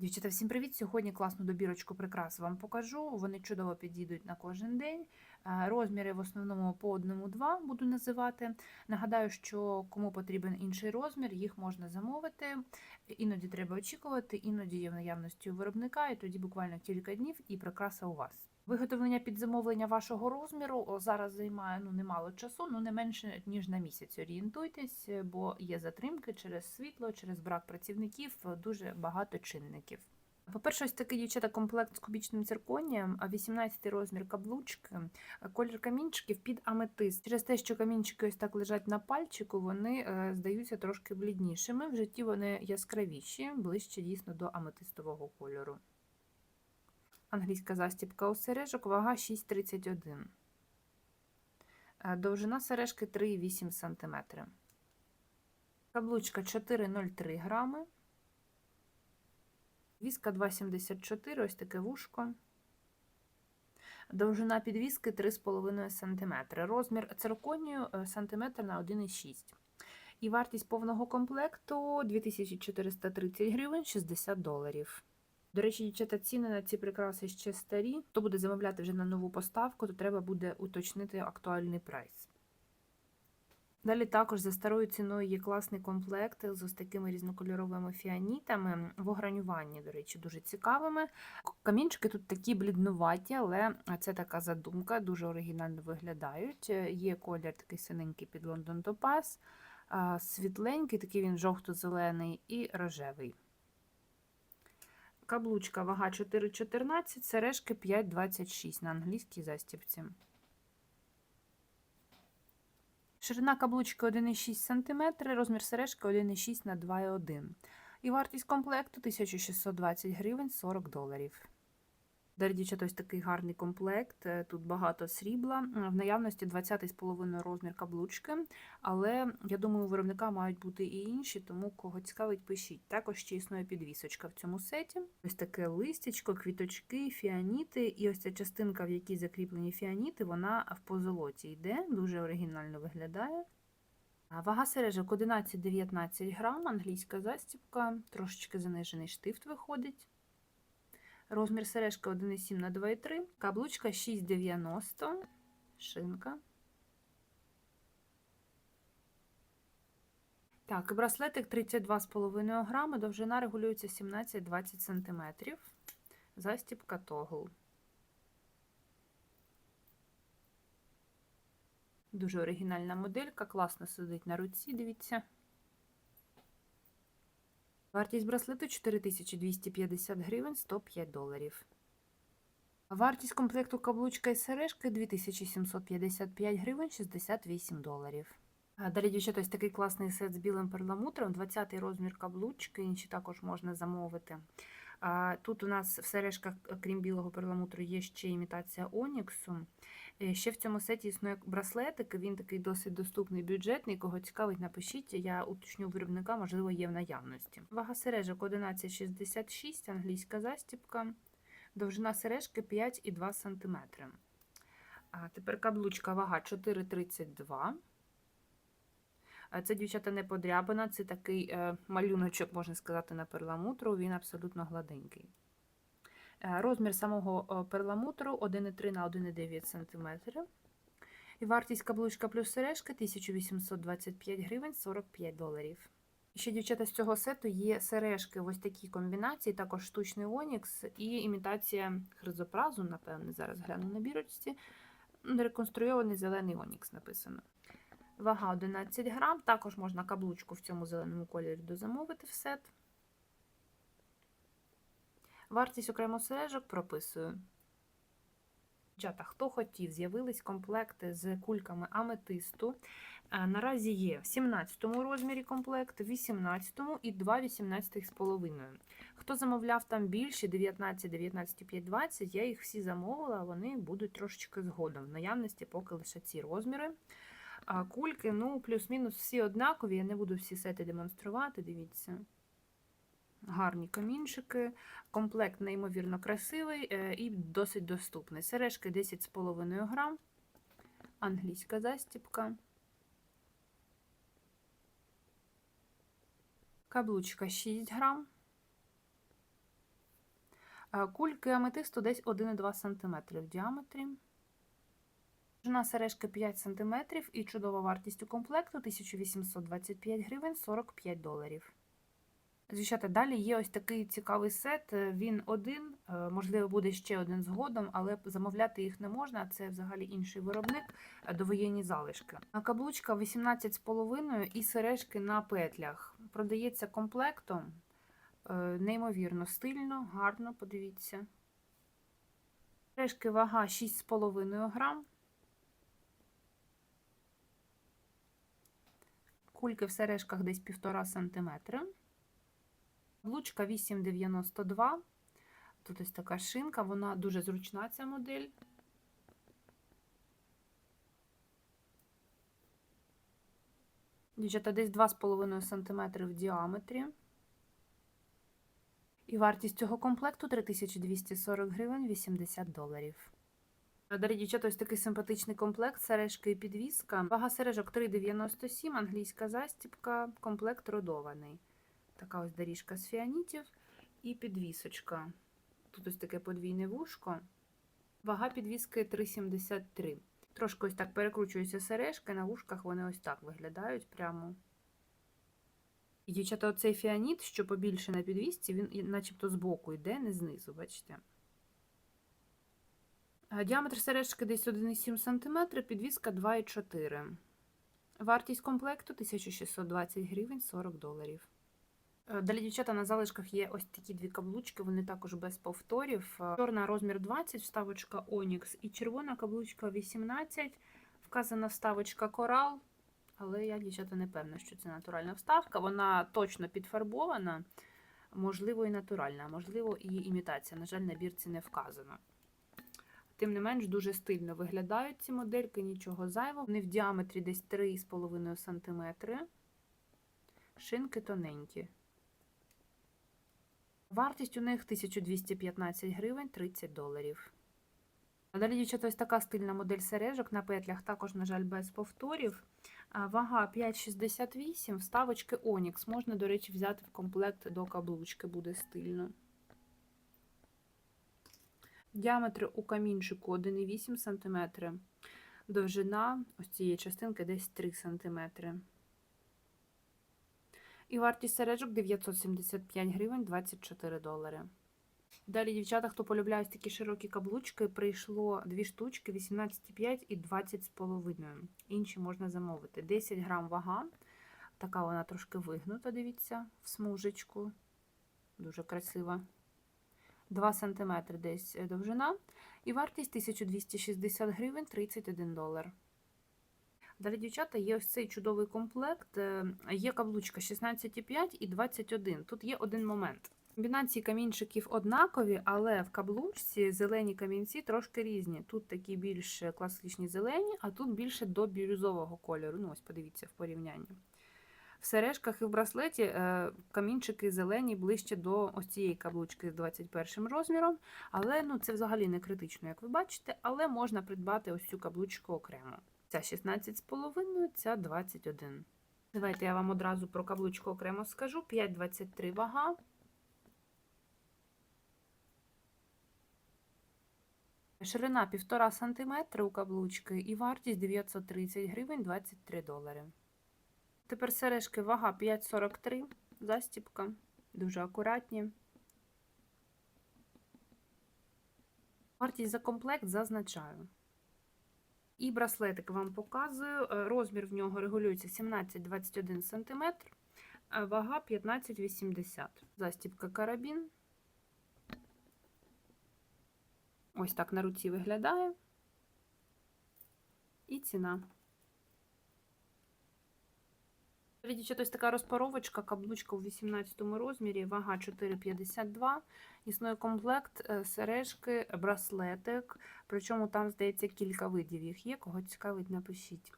Дівчата, всім привіт! Сьогодні класну добірочку прикрас вам покажу. Вони чудово підійдуть на кожен день. Е, Розміри в основному по одному-два буду називати. Нагадаю, що кому потрібен інший розмір, їх можна замовити. Іноді треба очікувати, іноді є в наявності у виробника, і тоді буквально кілька днів і прикраса у вас. Виготовлення під замовлення вашого розміру зараз займає ну немало часу, ну не менше ніж на місяць. Орієнтуйтесь, бо є затримки через світло, через брак працівників, дуже багато чинників. По-перше, ось такий дівчата комплект з кубічним цирконієм, а 18 розмір каблучки, колір камінчиків під аметист. Через те, що камінчики ось так лежать на пальчику, вони е, здаються трошки бліднішими. В житті вони яскравіші, ближче дійсно до аметистового кольору. Англійська застібка у сережок, вага 6,31. Е, Довжина сережки 3,8 см. Каблучка 4,03 грами. Віска 2,74, ось таке вушко. Довжина підвіски 3,5 см. Розмір цирконію е, сантиметр на 1,6 І вартість повного комплекту 2430 гривень 60 доларів. До речі, дівчата, ціни на ці прикраси ще старі. Хто буде замовляти вже на нову поставку, то треба буде уточнити актуальний прайс. Далі також за старою ціною є класний комплект з ось такими різнокольоровими фіанітами в огранюванні, до речі, дуже цікавими. Камінчики тут такі бліднуваті, але це така задумка, дуже оригінально виглядають. Є колір такий синенький під Лондон Топаз, світленький, такий він жовто-зелений і рожевий. Каблучка вага 4,14, сережки 5,26 на англійській застібці. Ширина каблучки 1,6 см, розмір сережки 1,6 на 2,1 І вартість комплекту 1620 гривень 40 доларів. Далі, дівчата, ось такий гарний комплект. е, Тут багато срібла. В наявності 20,5 розмір каблучки, але я думаю, у виробника мають бути і інші, тому кого цікавить, пишіть. Також ще існує підвісочка в цьому сеті. Ось таке листячко, квіточки, фіаніти. І ось ця частинка, в якій закріплені фіаніти, вона в позолоті йде, дуже оригінально виглядає. Вага сережок 11-19 грам, англійська застібка, трошечки занижений штифт виходить. Розмір сережки 1,7 на 2,3, каблучка 6,90, шинка. Так, браслетик 32,5 грами, довжина регулюється 17-20 см. Застібка тогл. Дуже оригінальна моделька, класно сидить на руці, дивіться. Вартість браслету 4250 гривень 105 доларів. Вартість комплекту каблучка і сережки 2755 гривень 68 доларів. Далі, дівчата, ось такий класний сет з білим перламутром, 20-й розмір каблучки, інші також можна замовити. Тут у нас в сережках, крім білого перламутру, є ще імітація Оніксу. Е, Ще в цьому сеті існує браслетик, він такий досить доступний, бюджетний. Кого цікавить, напишіть. Я уточню виробника, можливо, є в наявності. Вага сережок 11,66, англійська застібка. Довжина сережки 5,2 см. А тепер каблучка вага 4,32. Це, дівчата, не подрябина, це такий е, малюночок, можна сказати, на перламутру, він абсолютно гладенький. Е, Розмір самого перламутру 1,3 на 1,9 см. І вартість каблучка плюс сережка 1825 гривень 45 доларів. Ще, дівчата, з цього сету є сережки в ось такій комбінації, також штучний онікс і імітація хризопразу, напевне, зараз гляну на бірочці. Реконструйований зелений онікс написано. Вага 11 грам. Також можна каблучку в цьому зеленому кольорі дозамовити в сет. Вартість окремо сережок прописую. Дівчата, хто хотів, з'явились комплекти з кульками аметисту. Е, Наразі є в 17 розмірі комплект, в 18 і 2 18,5. Хто замовляв там більше, 19, 19,5, 20, я їх всі замовила, вони будуть трошечки згодом. В наявності поки лише ці розміри. А кульки, ну, плюс-мінус всі однакові, я не буду всі сети демонструвати, дивіться. Гарні камінчики, комплект неймовірно красивий е, і досить доступний. Сережки 10,5 грам, англійська застіпка. Каблучка 6 грам. Е, Кульки аметисту десь 1,2 см в діаметрі. Довжина сережки 5 см і чудова вартість у комплекту 1825 гривень 45 доларів. Дівчата, далі є ось такий цікавий сет. Він один, е, можливо, буде ще один згодом, але замовляти їх не можна. Це взагалі інший виробник е, довоєнні залишки. Каблучка 18,5 і сережки на петлях. Продається комплектом. е, Неймовірно стильно, гарно, подивіться. Сережки вага 6,5 грам. Кульки в сережках десь 1,5 см. Каблучка 8,92. Тут ось така шинка, вона дуже зручна ця модель. Дівчата, десь 2,5 см в діаметрі. І вартість цього комплекту 3240 гривень 80 доларів. Далі, дівчата, ось такий симпатичний комплект, сережки і підвіска. Вага сережок 3,97, англійська застібка, комплект родований. Така ось доріжка з фіанітів і підвісочка. Тут ось таке подвійне вушко. Вага підвіски 3,73. Трошки ось так перекручуються сережки, на вушках вони ось так виглядають прямо. І, дівчата, оцей фіаніт, що побільше на підвісці, він начебто збоку йде, не знизу, бачите? Діаметр сережки десь 1,7 см, підвіска 2,4 Вартість комплекту 1620 гривень 40 доларів. Е, Далі, дівчата, на залишках є ось такі дві каблучки, вони також без повторів. Е, Чорна розмір 20, вставочка Onyx і червона каблучка 18, вказана вставочка Coral, але я, дівчата, не певна, що це натуральна вставка. Вона точно підфарбована, можливо, і натуральна, можливо, і імітація. На жаль, на бірці не вказано. Тим не менш, дуже стильно виглядають ці модельки, нічого зайвого. Вони в діаметрі десь 3,5 см. Шинки тоненькі. Вартість у них 1215 гривень 30 доларів. Далі, дівчата, ось така стильна модель сережок на петлях, також, на жаль, без повторів. Вага 5,68, вставочки Onyx. Можна, до речі, взяти в комплект до каблучки, буде стильно. Діаметр у камінчику 1,8 см. Довжина ось цієї частинки десь 3 см. І вартість сережок 975 гривень 24 долари. Далі, дівчата, хто полюбляє такі широкі каблучки, прийшло дві штучки 18,5 і 20,5. Інші можна замовити. 10 грам вага. Така вона трошки вигнута, дивіться, в смужечку. Дуже красива. 2 см десь довжина. І вартість 1260 гривень 31 долар. Далі, дівчата, є ось цей чудовий комплект. Е, Є каблучка 16,5 і 21. Тут є один момент. Комбінації камінчиків однакові, але в каблучці зелені камінці трошки різні. Тут такі більш класичні зелені, а тут більше до бірюзового кольору. Ну, ось подивіться в порівнянні. В сережках і в браслеті е, камінчики зелені ближче до ось цієї каблучки з 21 розміром. Але ну, це взагалі не критично, як ви бачите, але можна придбати ось цю каблучку окремо. Ця 16,5, ця 21. Давайте я вам одразу про каблучку окремо скажу. 5,23 вага. Ширина 1,5 см у каблучки і вартість 930 гривень 23 долари. Тепер сережки вага 5,43, застіпка, дуже акуратні. Вартість за комплект зазначаю. І браслетик вам показую. Е, Розмір в нього регулюється 17-21 см, вага 15,80 Застіпка карабін. Ось так на руці виглядає. І ціна. Ось така розпаровочка, каблучка у 18 розмірі, вага 4,52. Існує комплект, е, сережки, браслетик. Причому там, здається, кілька видів їх є. Кого цікавить, напишіть.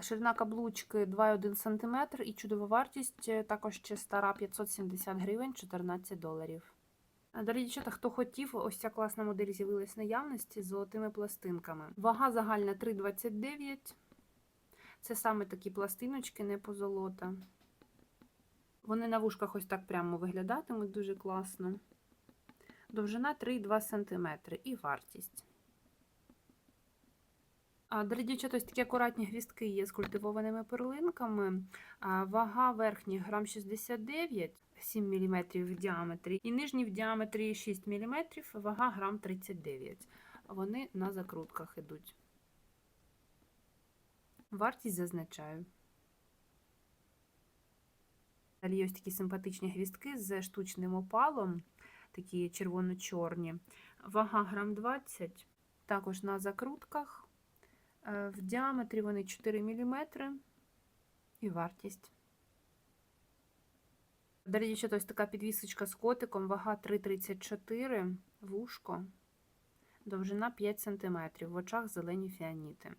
Ширина каблучки 2,1 см і чудова вартість, е, також ще стара 570 гривень, 14 доларів. Далі, дівчата, хто хотів, ось ця класна модель з'явилась в наявності з золотими пластинками. Вага загальна 3,29. Це саме такі пластиночки, не позолота. Вони на вушках ось так прямо виглядатимуть дуже класно. Довжина 3,2 см і вартість. Дорогі дівчата, ось такі акуратні гвістки є з культивованими перлинками. Вага верхніх грам 69, 7 мм в діаметрі, і нижні в діаметрі 6 мм, вага грам 39. Вони на закрутках ідуть. Вартість зазначаю. Далі є ось такі симпатичні гвістки з штучним опалом, такі червоно-чорні. Вага грам 20, також на закрутках. Е, В діаметрі вони 4 мм і вартість. Далі дівчата, ось така підвісочка з котиком, вага 3,34, вушко, довжина 5 см, в очах зелені фіаніти.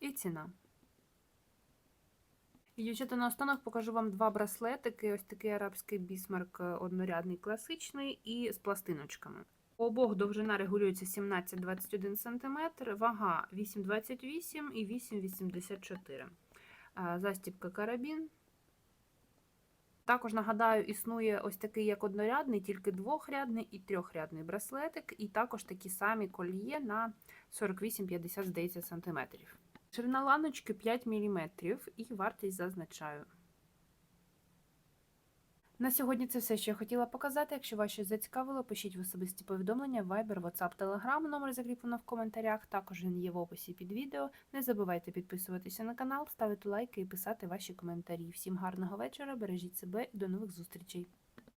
І ціна. Дівчата, наостанок покажу вам два браслетики. Ось такий арабський бісмарк е, однорядний класичний і з пластиночками. У обох довжина регулюється 17-21 см, вага 8,28 і 8,84 Е, Застібка карабін. Також нагадаю, існує ось такий як однорядний, тільки двохрядний і трьохрядний браслетик, і також такі самі кольє на 48-50, здається. Ширина ланочки 5 мм і вартість зазначаю. На сьогодні це все, що я хотіла показати. Якщо вас щось зацікавило, пишіть в особисті повідомлення, Viber, WhatsApp, Telegram, номер закріплено в коментарях. Також він є в описі під відео. Не забувайте підписуватися на канал, ставити лайки і писати ваші коментарі. Всім гарного вечора, бережіть себе і до нових зустрічей!